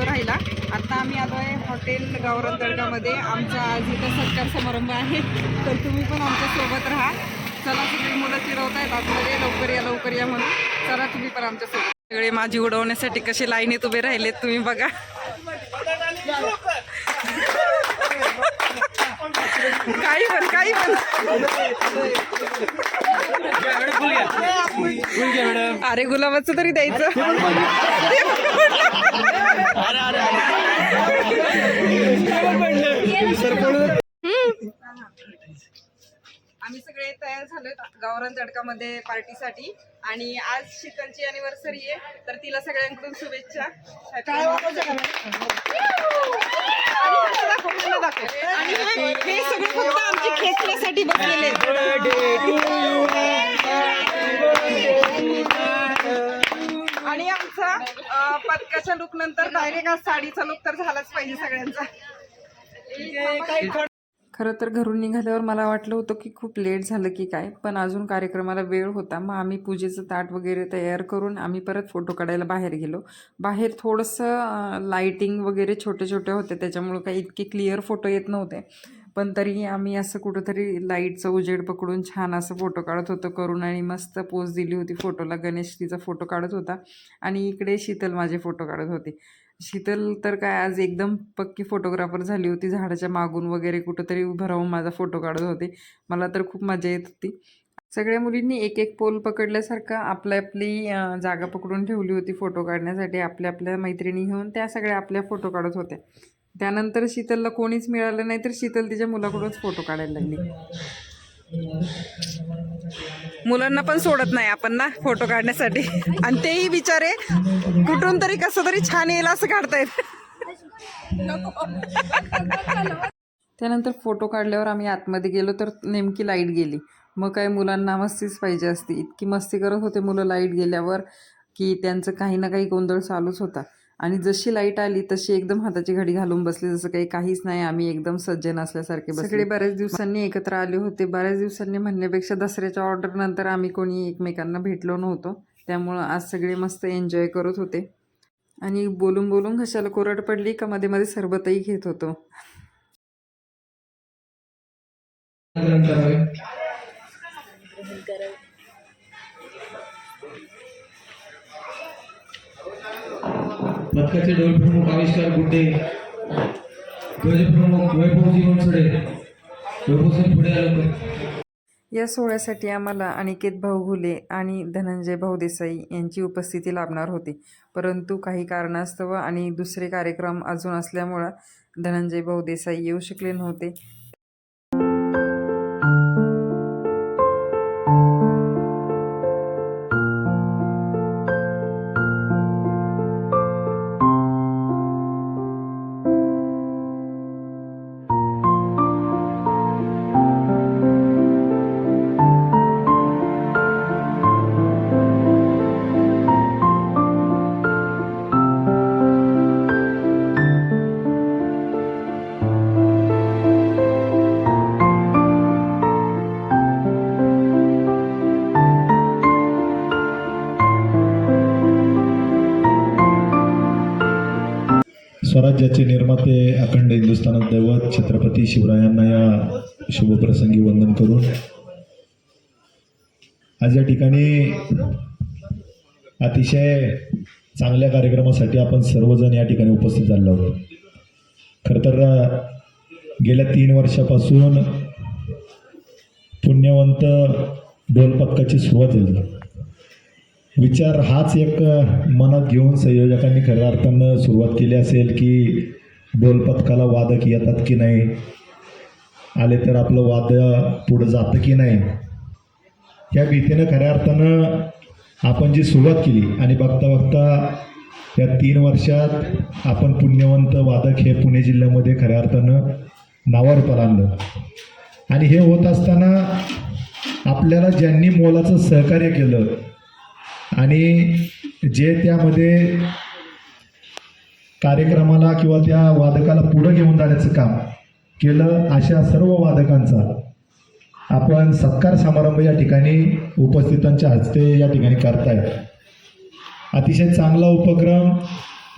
Video राहिला. आत्ता आम्ही आलो आहे हॉटेल गावरान दर्गामध्ये. आमचा आज इथं सत्कार समारंभ आहे. तर तुम्ही पण आमच्यासोबत राहा. चला सगळी मुलं फिरवत आहेत आतमध्ये लवकर या लवकर या म्हणून. चला तुम्ही पण आमच्यासोबत सगळे माझी उडवण्यासाठी कसे लाईनीत उभे राहिलेत तुम्ही बघा. काही पण काही पण अरे गुलाबाचं तरी द्यायचं. झालोय गावरान तडकामध्ये पार्टीसाठी. आणि आज शीतलची अनिव्हर्सरी आहे तर तिला सगळ्यांकडून शुभेच्छा. आणि हे सगळे फक्त आमची खेचण्यासाठी बसलेले आणि आमचा पदकाच्या लुक नंतर डायरेक्ट आज साडीचा लुक तर झालाच पाहिजे सगळ्यांचा. खरं तर घरून निघाल्यावर मला वाटलं होतं की खूप लेट झालं की काय पण अजून कार्यक्रमाला वेळ होता. मग आम्ही पूजेचं ताट वगैरे तयार करून आम्ही परत फोटो काढायला बाहेर गेलो. बाहेर थोडंसं लाईटिंग वगैरे छोटे छोटे होते त्याच्यामुळं काही इतके क्लिअर फोटो येत नव्हते. पण तरी आम्ही असं कुठंतरी लाईटचं उजेड पकडून छान असं फोटो काढत होतो करून आणि मस्त पोज दिली होती फोटोला गणेश तिचा फोटो काढत होता आणि इकडे शीतल माझे फोटो काढत होती. शीतल तर काय आज एकदम पक्की फोटोग्राफर झाली होती. झाडाच्या मागून वगैरे कुठंतरी उभं राहून माझा फोटो काढत होते. मला तर खूप मजा येत होती. सगळ्या मुलींनी एक एक पोल पकडल्यासारखं आपली आपली जागा पकडून ठेवली होती फोटो काढण्यासाठी. आपल्या आपल्या मैत्रिणी घेऊन त्या सगळ्या आपल्या फोटो काढत होत्या. त्यानंतर शीतलला कोणीच मिळालं नाही तर शीतल तिच्या मुलाकडूनच फोटो काढायला लागली. मुलांना पण सोडत नाही आपण ना फोटो काढण्यासाठी. आणि तेही बिचारे कुठून तरी कसं तरी छान येईल असं काढतायत. त्यानंतर फोटो काढल्यावर आम्ही आतमध्ये गेलो तर नेमकी लाइट गेली. मग काय मुलांना मस्तीच पाहिजे असती. इतकी मस्ती करत होते मुलं लाइट गेल्यावर की त्यांचं काही ना काही गोंधळ चालूच होता. आणि जशी लाइट आली तशी एकदम हाताची घडी घालून बसली जसं काही काहीच नाही आम्ही एकदम सज्जन असल्यासारखे सगळे बऱ्याच दिवसांनी एकत्र आले होते. बऱ्याच दिवसांनी म्हणण्यापेक्षा दसऱ्याच्या ऑर्डर नंतर आम्ही कोणी एकमेकांना भेटलो नव्हतो. त्यामुळं आज सगळे मस्त एन्जॉय करत होते. आणि बोलून बोलून घशाला कोरड पडली का मध्ये मध्ये सरबतही घेत होतो. पथकाचे डोल प्रमुख आविष्कार गुड्डे ध्वजप्रमुख वैभवजी बनसोडे वैभवजी पुढे आलो या सोहळ्यासाठी आम्हाला अनिकेत भाऊ घुले आणि धनंजय भाऊ देसाई यांची उपस्थिती लाभणार होती. परंतु काही कारणास्तव आणि दुसरे कार्यक्रम अजून असल्यामुळं धनंजय भाऊ देसाई येऊ शकले नव्हते. स्वराज्याचे निर्माते अखंड हिंदुस्थानात दैवत छत्रपती शिवरायांना या शुभप्रसंगी वंदन करून आज या ठिकाणी अतिशय चांगल्या कार्यक्रमासाठी आपण सर्वजण या ठिकाणी उपस्थित झालो आहोत. खरं तर गेल्या तीन वर्षापासून पुण्यवंत ढोलपक्काची सुरुवात झाली. विचार हाच एक मनात घेऊन संयोजकांनी खऱ्या अर्थानं सुरुवात केली असेल की ढोलपथकाला वादक येतात की नाही? आले तर आपलं वाद पुढं जातं की नाही? या भीतीनं खऱ्या अर्थानं आपण जी सुरुवात केली आणि बघता बघता या तीन वर्षात आपण पुण्यवंत वादक हे पुणे जिल्ह्यामध्ये खऱ्या अर्थानं नावावर आणलं आणि हे होत असताना आपल्याला ज्यांनी मोलाचं सहकार्य केलं आणि जे त्यामध्ये कार्यक्रमाला किंवा त्या वादकाला पुढं घेऊन जाण्याचं काम केलं अशा सर्व वादकांचा आपण सत्कार समारंभ या ठिकाणी उपस्थितांच्या हस्ते या ठिकाणी करतायत. अतिशय चांगला उपक्रम.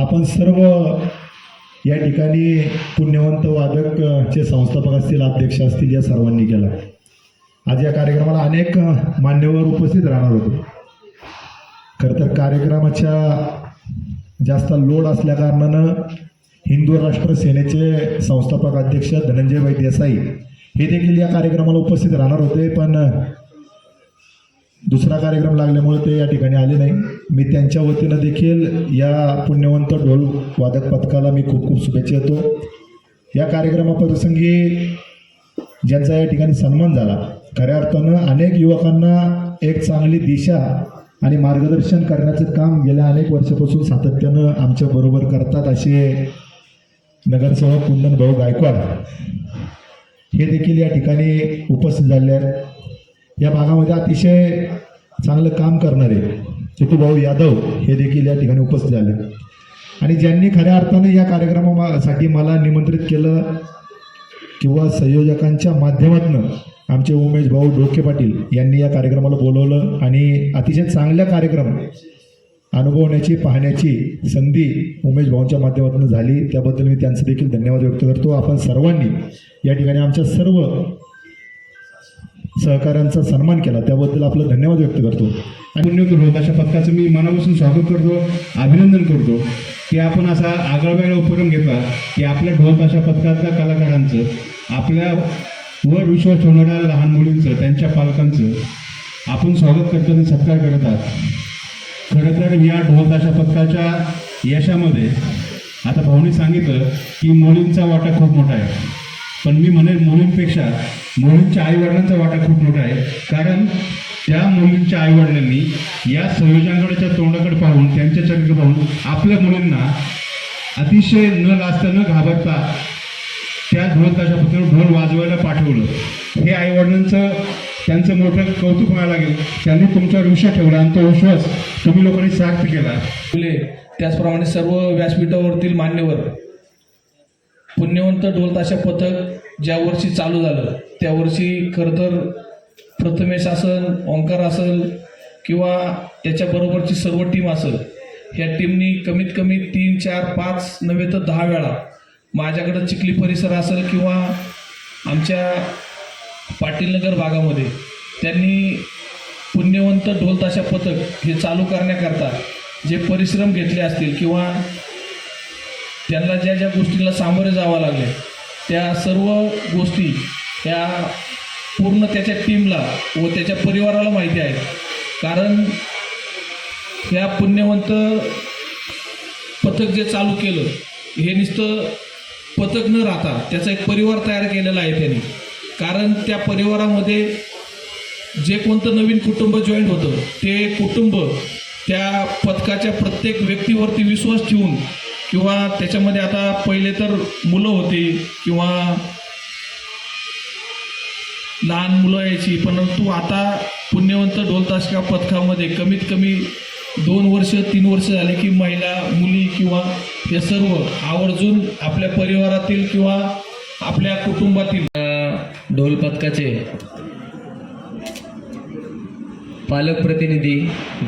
आपण सर्व या ठिकाणी पुण्यवंत वादक चे संस्थापक असतील अध्यक्ष असतील या सर्वांनी केला. आज या कार्यक्रमाला अनेक मान्यवर उपस्थित राहणार होते. खरं तर कार्यक्रमाच्या जास्त लोड असल्याकारणानं हिंदू राष्ट्र सेनेचे संस्थापक अध्यक्ष धनंजयभाई देसाई हे देखील या कार्यक्रमाला उपस्थित राहणार होते पण दुसरा कार्यक्रम लागल्यामुळे ते या ठिकाणी आले नाही. मी त्यांच्या वतीनं देखील या पुण्यवंत ढोल वादक पथकाला मी खूप खूप शुभेच्छा देतो. या कार्यक्रमाप्रसंगी ज्यांचा या ठिकाणी सन्मान झाला खऱ्या अर्थानं अनेक युवकांना एक चांगली दिशा आणि मार्गदर्शन करण्याचं काम गेल्या अनेक वर्षापासून सातत्यानं आमच्या बरोबर करतात असे नगरसेवक कुंदन भाऊ गायकवाड. हे देखील या ठिकाणी उपस्थित झाले आहेत. या भागामध्ये अतिशय चांगलं काम करणारे भाऊ यादव हे देखील या ठिकाणी उपस्थित झाले. आणि ज्यांनी खऱ्या अर्थाने या कार्यक्रमासाठी मला निमंत्रित केलं किंवा संयोजकांच्या माध्यमातून आमचे उमेश भाऊ डोके पाटील यांनी या कार्यक्रमाला बोलवलं आणि अतिशय चांगल्या कार्यक्रम अनुभवण्याची पाहण्याची संधी उमेश भाऊंच्या माध्यमातून झाली. त्याबद्दल मी त्यांचं देखील धन्यवाद व्यक्त करतो. आपण सर्वांनी या ठिकाणी आमच्या सर्व सहकाऱ्यांचा सन्मान केला. त्याबद्दल आपलं धन्यवाद व्यक्त करतो. आणि पुण्य अशा पथकाचं मी मनापासून स्वागत करतो अभिनंदन करतो. की आपण असा आगळावेगळा उपक्रम घेतला की आपल्या ढोल ताशा पथकातल्या कलाकारांचं आपल्या वर विश्वास ठेवणाऱ्या लहान मुलींचं त्यांच्या पालकांचं आपण स्वागत करतो आणि सत्कार करत आहात. खरं तर या ढोल ताशा पथकाच्या यशामध्ये आता भाऊनी सांगितलं की मुलींचा वाटा खूप मोठा आहे. पण मी म्हणेन मुलींपेक्षा मुलींच्या आईवडिलांचा वाटा खूप मोठा आहे. कारण त्या मुलींच्या आईवडिलांनी या संयोजनाकडच्या तोंडाकडे पाहून त्यांच्या चरित्र पाहून आपल्या मुलींना अतिशय न लाजता न घाबरता त्या ढोल ताशापत्र ढोल वाजवायला पाठवलं. हे आईवडिलांचं त्यांचं मोठं कौतुक व्हायला लागेल. त्यांनी तुमच्यावर विश्वास ठेवला आणि तो विश्वास तुम्ही लोकांनी सार्थ केला. फुले त्याचप्रमाणे सर्व व्यासपीठावरतील मान्यवर पुण्यवंत ढोलताशा पथक ज्या वर्षी चालू झालं त्या वर्षी खरं तर प्रथमेश असेल ओंकार असेल किंवा त्याच्याबरोबरची सर्व टीम असेल ह्या टीमनी कमीत कमी तीन चार पाच नव्हे तर दहा वेळा माझ्याकडं चिखली परिसर असेल किंवा आमच्या पाटीलनगर भागामध्ये त्यांनी पुण्यवंत ढोलताशा पथक हे चालू करण्याकरता जे परिश्रम घेतले असतील किंवा त्यांना ज्या ज्या गोष्टीला सामोरे जावं लागले त्या सर्व गोष्टी ह्या पूर्ण त्याच्या टीमला व त्याच्या परिवाराला माहिती आहे. कारण ह्या पुण्यवंत पथक जे चालू केलं हे नुसतं पथक न राहता त्याचा एक परिवार तयार केलेला आहे त्यांनी. कारण त्या परिवारामध्ये जे कोणतं नवीन कुटुंब जॉईंट होतं ते कुटुंब त्या पथकाच्या प्रत्येक व्यक्तीवरती विश्वास ठेवून किंवा त्याच्यामध्ये आता पहिले तर मुलं होती किंवा लहान मुलं यायची परंतु आता पुण्यवंत ढोलताशका पथकामध्ये कमीत कमी दोन वर्ष तीन वर्ष झाले की महिला मुली किंवा हे सर्व आवर्जून आपल्या परिवारातील किंवा आपल्या कुटुंबातील ढोल पथकाचे पालक प्रतिनिधी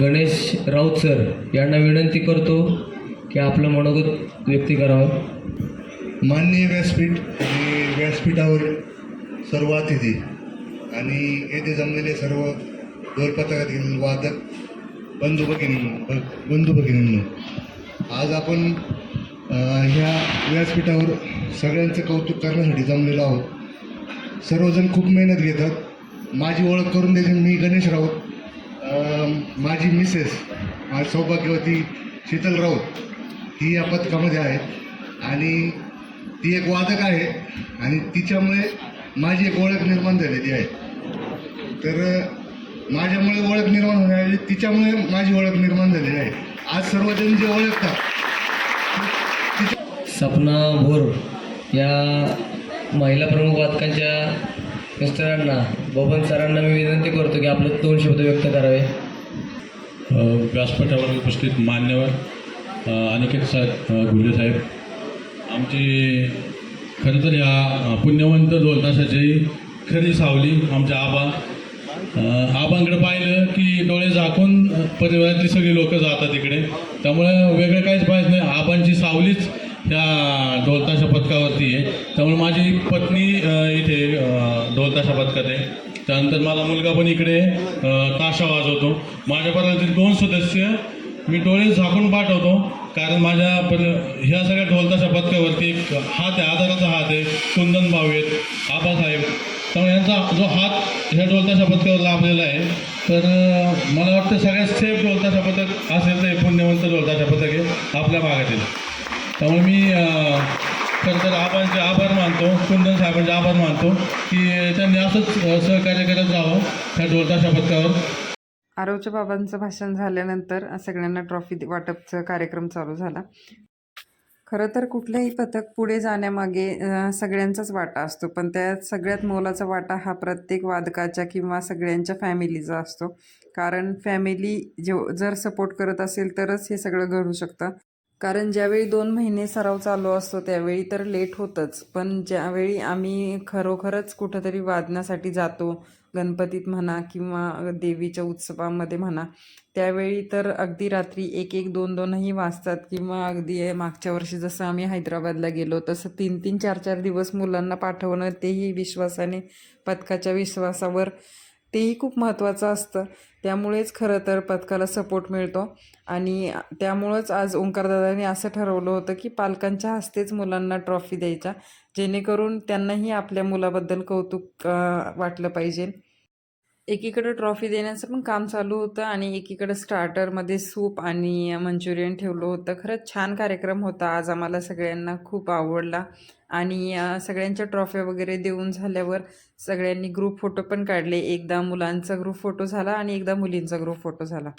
गणेश राऊत सर यांना विनंती करतो की आपलं मनोगत व्यक्त करावं. माननीय व्यासपीठ आणि व्यासपीठावर सर्व अतिथी आणि येथे जमलेले सर्व ढोल पथकातील वादक बंधू भगिनी बंधू भगिनींनो आज आपण ह्या व्यासपीठावर सगळ्यांचं कौतुक करण्यासाठी जमलेलो आहोत. सर्वजण खूप मेहनत घेतात. माझी ओळख करून द्यायची मी गणेश राऊत. माझी मिसेस माझी सौभाग्यवती शीतल राऊत ही या पथकामध्ये आहे आणि ती एक वादक आहे. आणि तिच्यामुळे माझी एक ओळख निर्माण झालेली आहे. तर माझ्यामुळे ओळख निर्माण होण्याऐवजी तिच्यामुळे माझी ओळख निर्माण झालेली आहे. आज सर्वजण जे ओळखतात सपना भोर या महिला प्रमुख वादकांच्या मिस्टरांना बबन सरांना मी विनंती करतो की आपले दोन शब्द व्यक्त करावे. व्यासपीठावर उपस्थित मान्यवर अनिकेत साहेब घुले साहेब आमची खरं तर या पुण्यवंत दोलतासाची खरी सावली आमच्या आबा आबांकडे पाहिलं की डोळे झाकून परिवारातली सगळी लोक जातात तिकडे त्यामुळे वेगळं काहीच पाहिजे नाही. आबांची सावलीच ह्या ढोलताशा पथकावरती आहे. त्यामुळे माझी पत्नी इथे ढोलताशा पथकात आहे. त्यानंतर माझा मुलगा पण इकडे ताशा वाजवतो. माझ्या परिवारातील दोन सदस्य मी डोळे झाकून पाठवतो. कारण माझ्या पर ह्या सगळ्या ढोलताशा पथकावरती एक हात आहे आधाराचा हात आहे कुंदन भाऊ आहेत आबासाहेब. त्यामुळे यांचा जो हात ह्या ढोलताशा पथकावर लाभलेला आहे तर मला वाटतं सगळ्यात सेफ ढोलताशा पथक असेल तर पुण्यवंत ढोलताशा पथक आहे आपल्या भागातील त्यामुळे मी खरंतर खरं तर आबांचे आभार मानतो कुंदन साहेबांचे आभार मानतो की त्यांनी असंच सहकार्य करत जावं ह्या ढोलताशा पथकावर आरवच्या बाबांचं भाषण झाल्यानंतर सगळ्यांना ट्रॉफी वाटपचा कार्यक्रम चालू झाला. खरं तर कुठलंही पथक पुढे जाण्यामागे सगळ्यांचाच वाटा असतो. पण त्यात सगळ्यात मोलाचा वाटा हा प्रत्येक वादकाच्या किंवा सगळ्यांच्या फॅमिलीचा असतो. कारण फॅमिली जेव जर सपोर्ट करत असेल तरच हे सगळं घडू शकतं. कारण ज्यावेळी दोन महिने सराव चालू असतो त्यावेळी तर लेट होतंच. पण ज्यावेळी आम्ही खरोखरच कुठंतरी वादण्यासाठी जातो गणपतीत म्हणा किंवा देवीच्या उत्सवामध्ये म्हणा त्यावेळी तर अगदी रात्री एक एक दोन दोनही वाजतात किंवा अगदी मागच्या वर्षी जसं आम्ही हैदराबादला गेलो तसं तीन तीन चार चार दिवस मुलांना पाठवणं तेही विश्वासाने पथकाच्या विश्वासावर तेही खूप महत्त्वाचं असतं. त्यामुळेच खरं तर पथकाला सपोर्ट मिळतो. आणि त्यामुळंच आज ओंकारदादांनी असं ठरवलं होतं की पालकांच्या हस्तेच मुलांना ट्रॉफी द्यायच्या. जेणेकरून त्यांनाही आपल्या मुलाबद्दल कौतुक वाटलं पाहिजे. एकीकडं ट्रॉफी देण्याचं पण काम चालू होतं आणि एकीकडं स्टार्टरमध्ये सूप आणि मंचुरियन ठेवलं होतं. खरंच छान कार्यक्रम होता. आज आम्हाला सगळ्यांना खूप आवडला. आणि सगळ्यांच्या ट्रॉफ्या वगैरे देऊन झाल्यावर सगळ्यांनी ग्रुप फोटो पण काढले. एकदा मुलांचा ग्रुप फोटो झाला आणि एकदा मुलींचा ग्रुप फोटो झाला.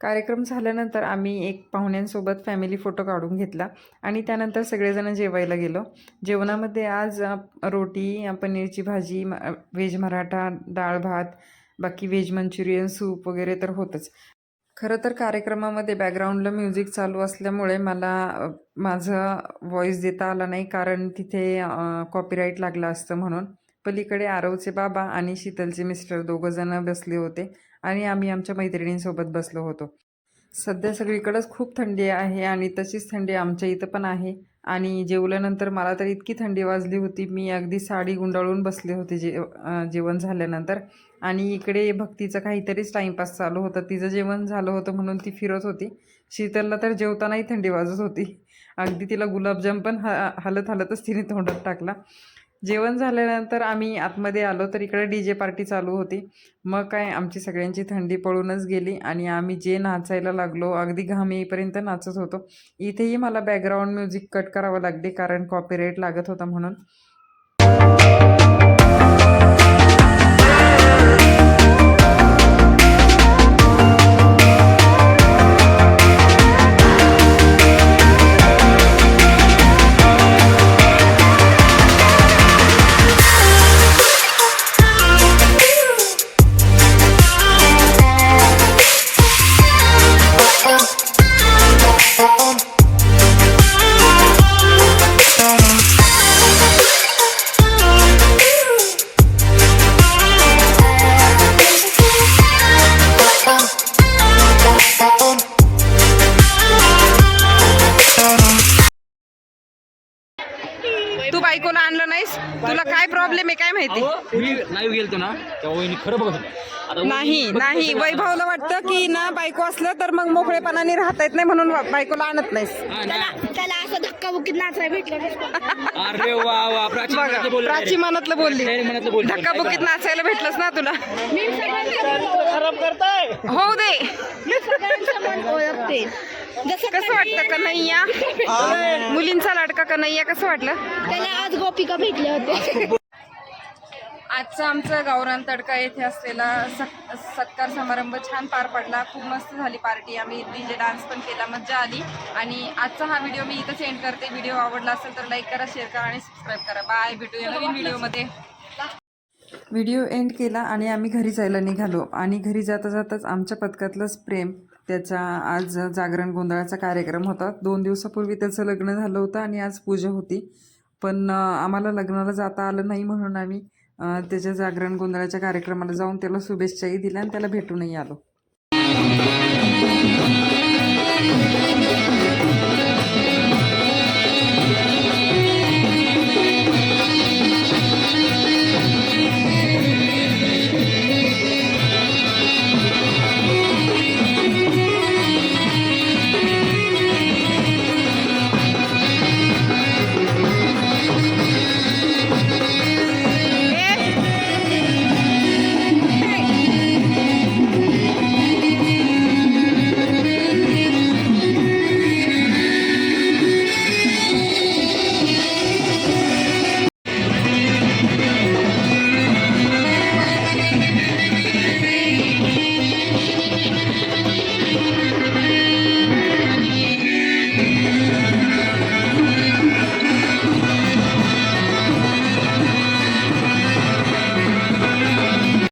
कार्यक्रम झाल्यानंतर आम्ही एक पाहुण्यांसोबत फॅमिली फोटो काढून घेतला आणि त्यानंतर सगळेजण जेवायला गेलो. जेवणामध्ये आज रोटी पनीरची भाजी म- व्हेज मराठा डाळ भात बाकी व्हेज मंचुरियन सूप वगैरे तर होतंच. खरं तर कार्यक्रमामध्ये बॅकग्राऊंडला म्युझिक चालू असल्यामुळे मला माझं व्हॉईस देता आला नाही कारण तिथे कॉपीराईट लागला असतं म्हणून. पलीकडे आरवचे बाबा आणि शीतलचे मिस्टर दोघंजणं बसले होते. आणि आम्ही आमच्या मैत्रिणींसोबत बसलो होतो. सध्या सगळीकडंच खूप थंडी आहे आणि तशीच थंडी आमच्या इथं पण आहे. आणि जेवल्यानंतर मला तर इतकी थंडी वाजली होती. मी अगदी साडी गुंडाळून बसले होते जे जेवण झाल्यानंतर. आणि इकडे भक्तीचं काहीतरीच टाईमपास चालू होतं. तिचं जेवण झालं होतं म्हणून ती फिरत होती. शीतलला तर जेवतानाही थंडी वाजत होती. अगदी तिला गुलाबजाम पण हा हलत हलतच तिने तोंडात टाकला. जेवण झाल्यानंतर आम्ही आतमध्ये आलो तर इकडे डी जे पार्टी चालू होती. मग काय आमची सगळ्यांची थंडी पळूनच गेली आणि आम्ही जे नाचायला लागलो अगदी घाम येईपर्यंत नाचत होतो. इथेही मला बॅकग्राऊंड म्युझिक कट करावं लागली कारण कॉपीराईट लागत होता म्हणून. मी लाईव्ह गेलतो ना तेव्हा वहिनी खरं बघत. आता नाही नाही वैभवला वाटतं की ना बायको असलं तर मग मोकळेपणाने राहता येत नाही म्हणून बायकोला आणत नाहीस. हा, ना. त्याला असं धक्का बुक्कीत नाचायला भेटलं अरे वा वा प्राची बघा मनातलं बोलली प्राची मनातलं बोलली. direct मनातलं बोलली. धक्काबुक्कीत नाचायला भेटलंच ना तुला. मी सगळ्यांचं होऊ दे. मी सगळ्यांचं मन ओळखते. जसं कसं वाटतं कन्हैया? मुलींचा लाडका कन्हैया कसं वाटलं? त्याला आज गोपिका भेटले होते आजचं आमचं गावरान तडका येथे असलेला सत् सत्कार समारंभ छान पार पडला. खूप मस्त झाली पार्टी. आम्ही डीजे डान्स पण केला मज्जा आली. आणि आजचा हा व्हिडिओ मी इथंच एंड करते. व्हिडिओ आवडला असेल तर लाईक करा शेअर करा आणि सबस्क्राईब करा. बाय भेटूया नवीन व्हिडिओमध्ये. व्हिडिओ एंड केला आणि आम्ही घरी जायला निघालो. आणि घरी जाता जाताच आमच्या पथकातलंच प्रेम त्याचा आज जागरण गोंधळाचा कार्यक्रम होता. दोन दिवसापूर्वी त्याचं लग्न झालं होतं आणि आज पूजा होती. पण आम्हाला लग्नाला जाता आलं नाही म्हणून आम्ही त्याच्या जागरण गोंधळाच्या कार्यक्रमाला जाऊन त्याला शुभेच्छाही दिल्या आणि त्याला भेटूनही आलो.